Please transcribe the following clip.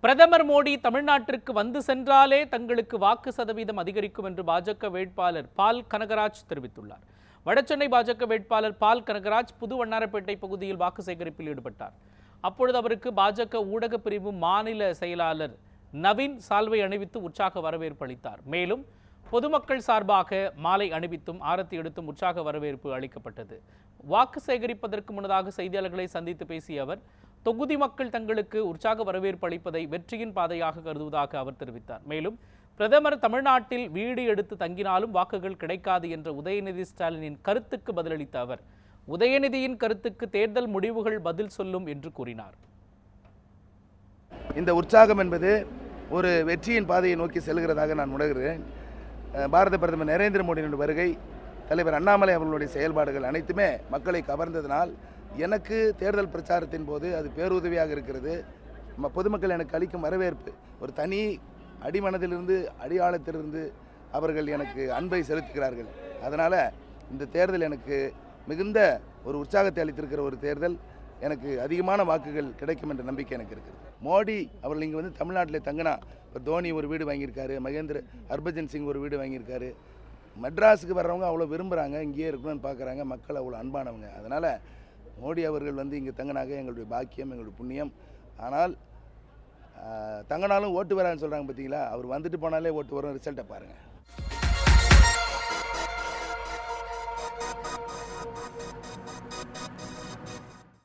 பிரதமர் மோடி தமிழ்நாட்டிற்கு வந்து சென்றாலே தங்களுக்கு வாக்கு சதவீதம் அதிகரிக்கும் என்று பாஜக வேட்பாளர் பால் கனகராஜ் தெரிவித்துள்ளார். வடசென்னை பாஜக வேட்பாளர் பால் கனகராஜ் புது வண்ணாரப்பேட்டை பகுதியில் வாக்கு சேகரிப்பில் ஈடுபட்டார். அப்பொழுது அவருக்கு பாஜக ஊடகப் பிரிவு மாநில செயலாளர் நவீன் சால்வை அணிவித்து உற்சாக வரவேற்பு அளித்தார். மேலும் பொதுமக்கள் சார்பாக மாலை அணிவித்தும் ஆரத்தி எடுத்தும் உற்சாக வரவேற்பு அளிக்கப்பட்டது. வாக்கு சேகரிப்பதற்கு முன்னதாக செய்தியாளர்களை சந்தித்து பேசிய அவர் தொகுதி மக்கள் தங்களுக்கு உற்சாக வரவேற்பு அளிப்பதை வெற்றியின் பாதையாக கருதுவதாக அவர் தெரிவித்தார். மேலும் பிரதமர் தமிழ்நாட்டில் வீடு எடுத்து தங்கினாலும் வாக்குகள் கிடைக்காது என்ற உதயநிதி ஸ்டாலினின் கருத்துக்கு பதிலளித்த அவர் உதயநிதியின் கருத்துக்கு தேர்தல் முடிவுகள் பதில் சொல்லும் என்று கூறினார். இந்த உற்சாகம் என்பது ஒரு வெற்றியின் பாதையை நோக்கி செல்கிறதாக நான் உணர்கிறேன். பாரத பிரதமர் நரேந்திர மோடியினுடைய வருகை தலைவர் அண்ணாமலை அவர்களுடைய செயல்பாடுகள் அனைத்துமே மக்களை கவர்ந்ததனால் எனக்கு தேர்தல் பிரச்சாரத்தின் போது அது பேருதவியாக இருக்கிறது. நம்ம பொதுமக்கள் எனக்கு அளிக்கும் வரவேற்பு. ஒரு தனி அடிமனதிலிருந்து அடியாளத்திலிருந்து அவர்கள் எனக்கு அன்பை செலுத்துகிறார்கள். அதனால் இந்த தேர்தல் எனக்கு மிகுந்த ஒரு உற்சாகத்தை அளித்திருக்கிற ஒரு தேர்தல். எனக்கு அதிகமான வாக்குகள் கிடைக்கும் என்ற நம்பிக்கை எனக்கு இருக்குது மோடி அவர்கள் இங்கே வந்து தமிழ்நாட்டில் தங்கினா இப்போ தோனி ஒரு வீடு வாங்கியிருக்காரு மகேந்திர ஹர்பஜன் சிங் ஒரு வீடு வாங்கியிருக்காரு. மெட்ராஸுக்கு வர்றவங்க அவ்வளோ விரும்புகிறாங்க இங்கேயே இருக்கணும்னு பார்க்குறாங்க மக்கள் அவ்வளோ அன்பானவங்க. அதனால் மோடி அவர்கள் வந்து இங்கே தங்கினாங்க எங்களுடைய பாக்கியம் எங்களுடைய புண்ணியம். ஆனால் தங்கினாலும் ஓட்டு வரான்னு சொல்கிறாங்க பார்த்தீங்களா அவர் வந்துட்டு போனாலே ஓட்டு வரும் ரிசல்ட்டை பாருங்கள்